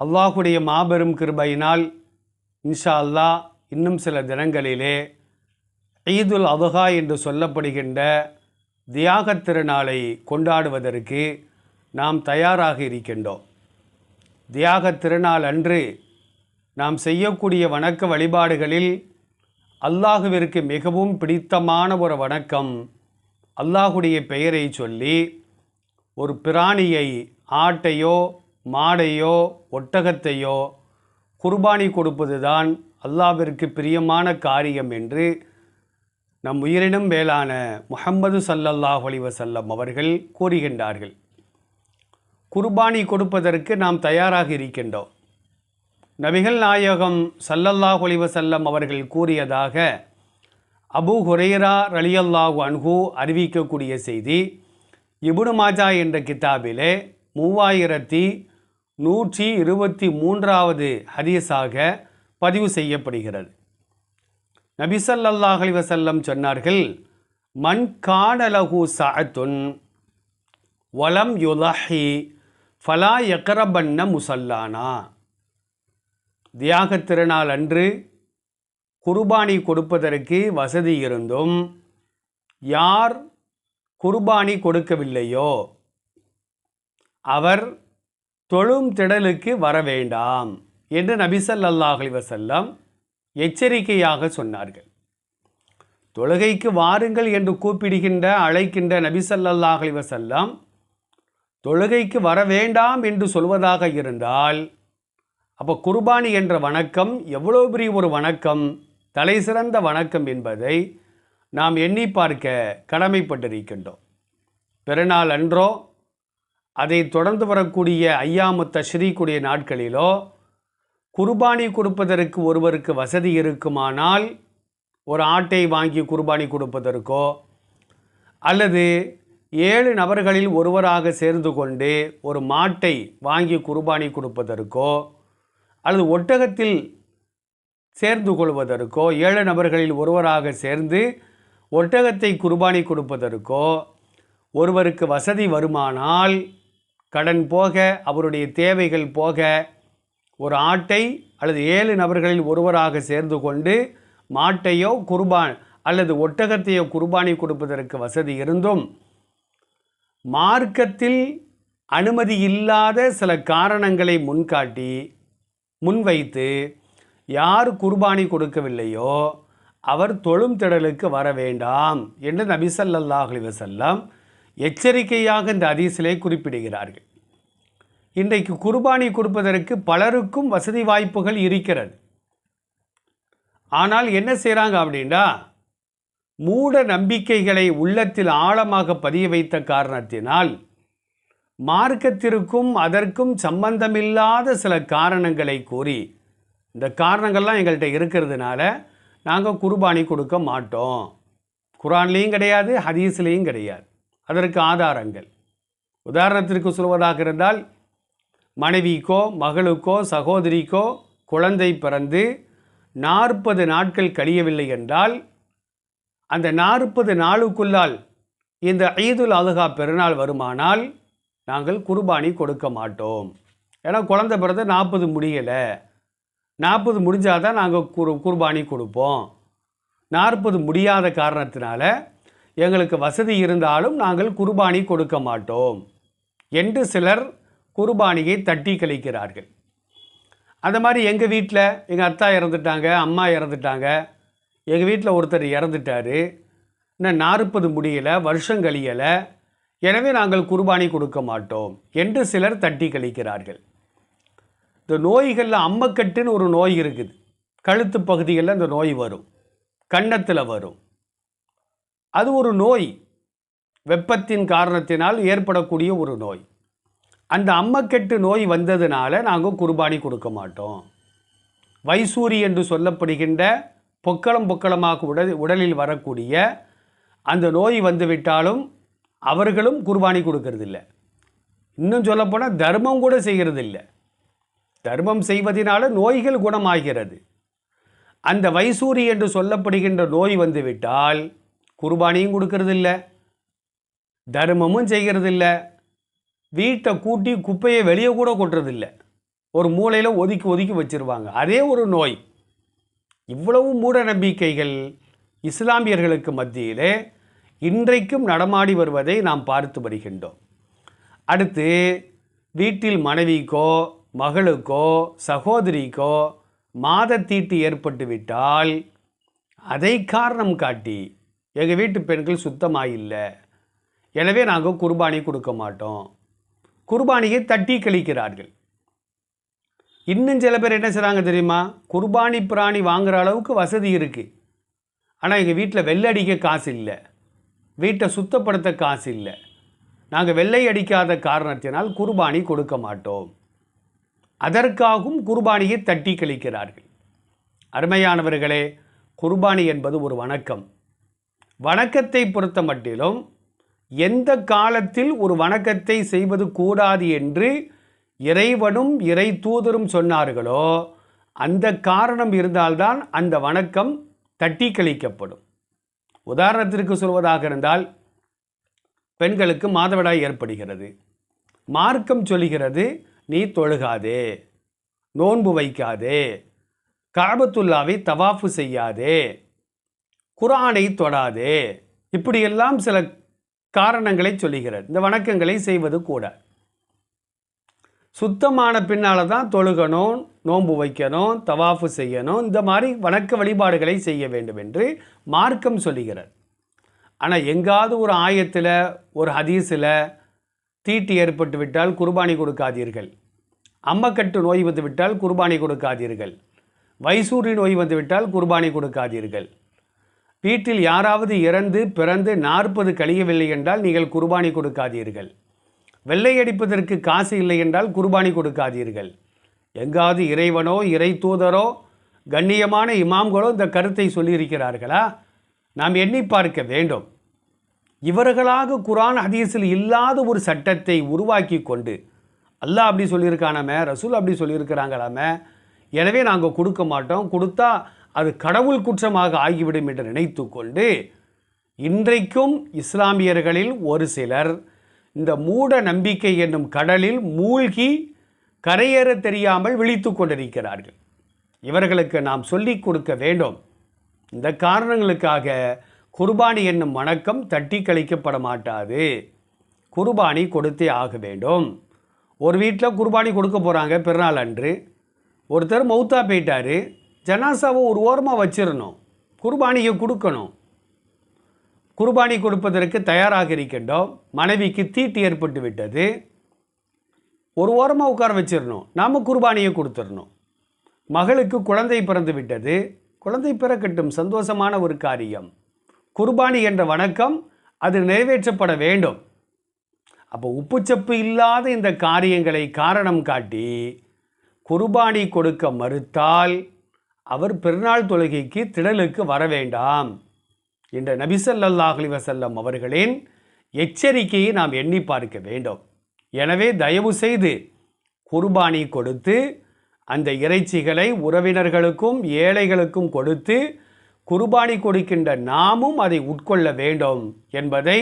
அல்லாஹுடைய மாபெரும் கிருபையினால் இன்ஷா அல்லாஹ் இன்னும் சில தினங்களிலே ஈதுல் அதுகா என்று சொல்லப்படுகின்ற தியாகத் திருநாளை கொண்டாடுவதற்கு நாம் தயாராக இருக்கின்றோம். தியாகத் திருநாள் அன்று நாம் செய்யக்கூடிய வணக்க வழிபாடுகளில் அல்லாஹுவிற்கு மிகவும் பிடித்தமான ஒரு வணக்கம் அல்லாஹுடைய பெயரை சொல்லி ஒரு பிராணியை ஆட்டையோ மாடையோ ஒட்டகத்தையோ குர்பானி கொடுப்பதுதான் அல்லாவிற்கு பிரியமான காரியம் என்று நம் உயிரினும் மேலான முஹம்மது சல்லல்லாஹ் அலைஹி அவர்கள் கூறுகின்றார்கள். குர்பானி கொடுப்பதற்கு நாம் தயாராக இருக்கின்றோம். நபிகள் நாயகம் சல்லல்லாஹ் ஒளிவசல்லம் அவர்கள் கூறியதாக அபு ஹுரேரா ரலியல்லாஹு அன்ஹு அறிவிக்கக்கூடிய செய்தி இபுனு மாஜா என்ற கிதாபிலே மூவாயிரத்தி நூற்றி இருபத்தி மூன்றாவது ஹதீஸாக பதிவு செய்யப்படுகிறது. நபி ஸல்லல்லாஹு சொன்னார்கள் மண் காணலகு சாத்துன் வலம் யுலஹி ஃபலா யக்ரபன்ன முசல்லானா. தியாகத் திருநாள் அன்று குர்பானி கொடுப்பதற்கு வசதி இருந்தும் யார் குர்பானி கொடுக்கவில்லையோ அவர் தொழும் திடலுக்கு வர வேண்டாம் என்று நபிசல் அலைஹி வசல்லாம் எச்சரிக்கையாக சொன்னார்கள். தொழுகைக்கு வாருங்கள் என்று கூப்பிடுகின்ற அழைக்கின்ற நபிசல்லாஹ் வசல்லாம் தொழுகைக்கு வர வேண்டாம் என்று சொல்வதாக இருந்தால் அப்போ குர்பானி என்ற வணக்கம் எவ்வளோ பெரிய ஒரு வணக்கம் தலை சிறந்த வணக்கம் என்பதை நாம் எண்ணி பார்க்க கடமைப்பட்டிருக்கின்றோம். பிறநாள் அன்றோ அதை தொடர்ந்து வரக்கூடிய ஐயாமுத்த ஸ்ரீக்குடைய நாட்களிலோ குர்பானி கொடுப்பதற்கு ஒருவருக்கு வசதி இருக்குமானால் ஒரு ஆட்டை வாங்கி குர்பானி கொடுப்பதற்கோ அல்லது ஏழு நபர்களில் ஒருவராக சேர்ந்து கொண்டு ஒரு மாட்டை வாங்கி குர்பானி கொடுப்பதற்கோ அல்லது ஒட்டகத்தில் சேர்ந்து கொள்வதற்கோ ஏழு நபர்களில் ஒருவராக சேர்ந்து ஒட்டகத்தை குர்பானி கொடுப்பதற்கோ ஒருவருக்கு வசதி வருமானால் கடன் போக அவருடைய தேவைகள் போக ஒரு ஆட்டை அல்லது ஏழு நபர்களில் ஒருவராக சேர்ந்து கொண்டு மாட்டையோ குர்பான் அல்லது ஒட்டகத்தையோ குர்பானி கொடுப்பதற்கு வசதி இருந்தும் மார்க்கத்தில் அனுமதி இல்லாத சில காரணங்களை முன்காட்டி முன்வைத்து யார் குர்பானி கொடுக்கவில்லையோ அவர் தொழும் திடலுக்கு வர வேண்டாம் என்று நபி ஸல்லல்லாஹு எச்சரிக்கையாக இந்த அதிசிலே குறிப்பிடுகிறார்கள். இன்றைக்கு குர்பானி கொடுப்பதற்கு பலருக்கும் வசதி வாய்ப்புகள் இருக்கிறது. ஆனால் என்ன செய்கிறாங்க அப்படின்னா மூட நம்பிக்கைகளை உள்ளத்தில் ஆழமாக பதிய வைத்த காரணத்தினால் மார்க்கத்திற்கும் அதற்கும் சம்பந்தமில்லாத சில காரணங்களை கூறி இந்த காரணங்கள்லாம் எங்கள்கிட்ட இருக்கிறதுனால நாங்கள் குர்பானி கொடுக்க மாட்டோம். குரான்லேயும் கிடையாது ஹதீஸ்லேயும் கிடையாது. அதற்கு ஆதாரங்கள். உதாரணத்திற்கு சொல்வதாக இருந்தால் மனைவிக்கோ மகளுக்கோ சகோதரிக்கோ குழந்தை பிறந்து நாற்பது நாட்கள் கழியவில்லை என்றால் அந்த நாற்பது நாளுக்குள்ளால் இந்த ஈதுல் அலுகா பெருநாள் வருமானால் நாங்கள் குர்பானி கொடுக்க மாட்டோம். ஏன்னா குழந்தை பிறந்த நாற்பது முடியலை. நாற்பது முடிஞ்சால் தான் நாங்கள் குர் குர்பானி கொடுப்போம். நாற்பது முடியாத காரணத்தினால எங்களுக்கு வசதி இருந்தாலும் நாங்கள் குர்பானி கொடுக்க மாட்டோம் என்று சிலர் குர்பானியை தட்டி கழிக்கிறார்கள். அந்த மாதிரி எங்கள் வீட்டில் எங்கள் அத்தா இறந்துட்டாங்க அம்மா இறந்துட்டாங்க எங்கள் வீட்டில் ஒருத்தர் இறந்துட்டார். இன்னும் நாற்பது முடியலை வருஷம் கழியலை எனவே நாங்கள் குர்பானி கொடுக்க மாட்டோம் என்று சிலர் தட்டி கழிக்கிறார்கள். இந்த நோய்களில் அம்மக்கட்டுன்னு ஒரு நோய் இருக்குது. கழுத்து பகுதிகளில் அந்த நோய் வரும். கன்னத்தில் வரும். அது ஒரு நோய். வெப்பத்தின் காரணத்தினால் ஏற்படக்கூடிய ஒரு நோய். அந்த அம்மக்கெட்டு நோய் வந்ததுனால நாங்கள் குர்பானி கொடுக்க மாட்டோம். வைசூரி என்று சொல்லப்படுகின்ற பொக்களம் பொக்களமாக உடல் உடலில் வரக்கூடிய அந்த நோய் வந்துவிட்டாலும் அவர்களும் குர்பானி கொடுக்கறதில்ல. இன்னும் சொல்லப்போனால் தர்மம் கூட செய்கிறதில்ல தர்மம் செய்வதனால நோய்கள் குணமாகிறது. அந்த வைசூரி என்று சொல்லப்படுகின்ற நோய் வந்துவிட்டால் குர்பானியும் கொடுக்கறதில்ல தர்மமும் செய்கிறதில்ல வீட்டை கூட்டி குப்பையை வெளியே கூட கொட்டுறதில்ல. ஒரு மூளையில் ஒதுக்கி ஒதுக்கி வச்சிருவாங்க. அதே ஒரு நோய். இவ்வளவு மூட நம்பிக்கைகள் இஸ்லாமியர்களுக்கு மத்தியிலே இன்றைக்கும் நடமாடி வருவதை நாம் பார்த்து வருகின்றோம். அடுத்து வீட்டில் மனைவிக்கோ மகளுக்கோ சகோதரிக்கோ மாதத்தீட்டு ஏற்பட்டுவிட்டால் அதை காரணம் காட்டி எங்கள் வீட்டு பெண்கள் சுத்தமாக இல்லை எனவே நாங்கள் குர்பானி கொடுக்க மாட்டோம். குர்பானியை தட்டி கழிக்கிறார்கள். இன்னும் சில பேர் என்ன செய்கிறாங்க தெரியுமா? குர்பானி பிராணி வாங்குகிற அளவுக்கு வசதி இருக்குது ஆனால் எங்கள் வீட்டில் வெள்ளை அடிக்க காசு இல்லை. வீட்டை சுத்தப்படுத்த காசு இல்லை. நாங்கள் வெள்ளை அடிக்காத காரணத்தினால் குர்பானி கொடுக்க மாட்டோம். அதற்காகவும் குர்பானியை தட்டி கழிக்கிறார்கள். அருமையானவர்களே குர்பானி என்பது ஒரு வணக்கம். வணக்கத்தை பொறுத்த மட்டிலும் எந்த காலத்தில் ஒரு வணக்கத்தை செய்வது கூடாது என்று இறைவனும் இறை தூதரும் சொன்னார்களோ அந்த காரணம் இருந்தால்தான் அந்த வணக்கம் தட்டி கழிக்கப்படும். உதாரணத்திற்கு சொல்வதாக இருந்தால் பெண்களுக்கு மாதவிடாய் ஏற்படுகிறது. மார்க்கம் சொல்லுகிறது நீ தொழுகாதே நோன்பு வைக்காதே காபத்துல்லாவை தவாஃபு செய்யாதே குரானை தொடாதே. இப்படியெல்லாம் சில காரணங்களை சொல்லுகிறார். இந்த வணக்கங்களை செய்வது கூட. சுத்தமான பின்னால் தான் தொழுகணும் நோன்பு வைக்கணும் தவாஃபு செய்யணும் இந்த மாதிரி வணக்க வழிபாடுகளை செய்ய வேண்டும் என்று மார்க்கம் சொல்லுகிறார். ஆனால் எங்காவது ஒரு ஆயத்தில் ஒரு ஹதீஸில் தீட்டு ஏற்பட்டு விட்டால் குர்பானி கொடுக்காதீர்கள். அம்மக்கட்டு நோய் வந்து விட்டால் குர்பானி கொடுக்காதீர்கள். வைசூரி நோய் வந்து விட்டால் குர்பானி கொடுக்காதீர்கள். வீட்டில் யாராவது இறந்து பிறந்து நாற்பது கழியவில்லை என்றால் நீங்கள் குர்பானி கொடுக்காதீர்கள். வெள்ளை அடிப்பதற்கு காசு இல்லை என்றால் குர்பானி கொடுக்காதீர்கள். எங்காவது இறைவனோ இறை தூதரோ கண்ணியமான இமாம்களோ இந்த கருத்தை சொல்லியிருக்கிறார்களா? நாம் எண்ணி பார்க்க வேண்டும். இவர்களாக குரான் ஹதீஸில் இல்லாத ஒரு சட்டத்தை உருவாக்கி கொண்டு அல்லாஹ் அப்படி சொல்லியிருக்கானாமே ரசூல் அப்படி சொல்லியிருக்கிறாங்களாமே. எனவே நாங்கள் கொடுக்க மாட்டோம். கொடுத்தா அது கடவுள் குற்றமாக ஆகிவிடும் என்று நினைத்து கொண்டு இன்றைக்கும் இஸ்லாமியர்களில் ஒரு சிலர் இந்த மூட நம்பிக்கை என்னும் கடலில் மூழ்கி கரையேற தெரியாமல் விழித்து கொண்டிருக்கிறார்கள். இவர்களுக்கு நாம் சொல்லிக் கொடுக்க வேண்டும். இந்த காரணங்களுக்காக குர்பானி என்னும் வணக்கம் தட்டி கழிக்கப்பட மாட்டாது. குர்பானி கொடுத்தே ஆக வேண்டும். ஒரு வீட்டில் குர்பானி கொடுக்க போகிறாங்க பிறநாள் அன்று. ஒருத்தர் மௌத்தா போயிட்டார். ஜனாசாவை ஒரு ஓரமாக வச்சிடணும் குர்பானியை கொடுக்கணும். குர்பானி கொடுப்பதற்கு தயாராக இருக்கின்றோம். மனைவிக்கு தீட்டு ஏற்பட்டு விட்டது. ஒரு ஓரமாக உட்கார வச்சிடணும் நாம் குர்பானியை கொடுத்துடணும் மகளுக்கு குழந்தை பிறந்து விட்டது. குழந்தை பிறக்கட்டும் சந்தோஷமான ஒரு காரியம். குர்பானி என்ற வணக்கம் அது நிறைவேற்றப்பட வேண்டும். அப்போ உப்புச்சப்பு இல்லாத இந்த காரியங்களை காரணம் காட்டி குர்பானி கொடுக்க மறுத்தால் அவர் பெருநாள் தொழுகைக்கு திடலுக்கு வர வேண்டாம் என்ற நபிசல்லாஹலி வசல்லம் அவர்களின் எச்சரிக்கையை நாம் எண்ணி பார்க்க வேண்டும். எனவே தயவு செய்து குர்பானி கொடுத்து அந்த இறைச்சிகளை உறவினர்களுக்கும் ஏழைகளுக்கும் கொடுத்து குர்பானி கொடுக்கின்ற நாமும் அதை உட்கொள்ள வேண்டும் என்பதை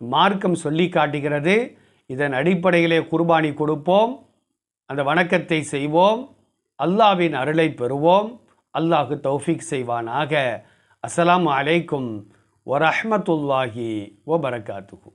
மார்க்கம் சொல்லி காட்டுகிறது. இதன் அடிப்படையிலே குர்பானி கொடுப்போம் அந்த வணக்கத்தை செய்வோம் அல்லாவின் அருளை பெறுவோம். அல்லாஹு தௌஃபீக் செய்வானாக. அஸ்ஸலாமு அலைக்கும் வரஹ்மத்துல்லாஹி வபரகாத்துஹு.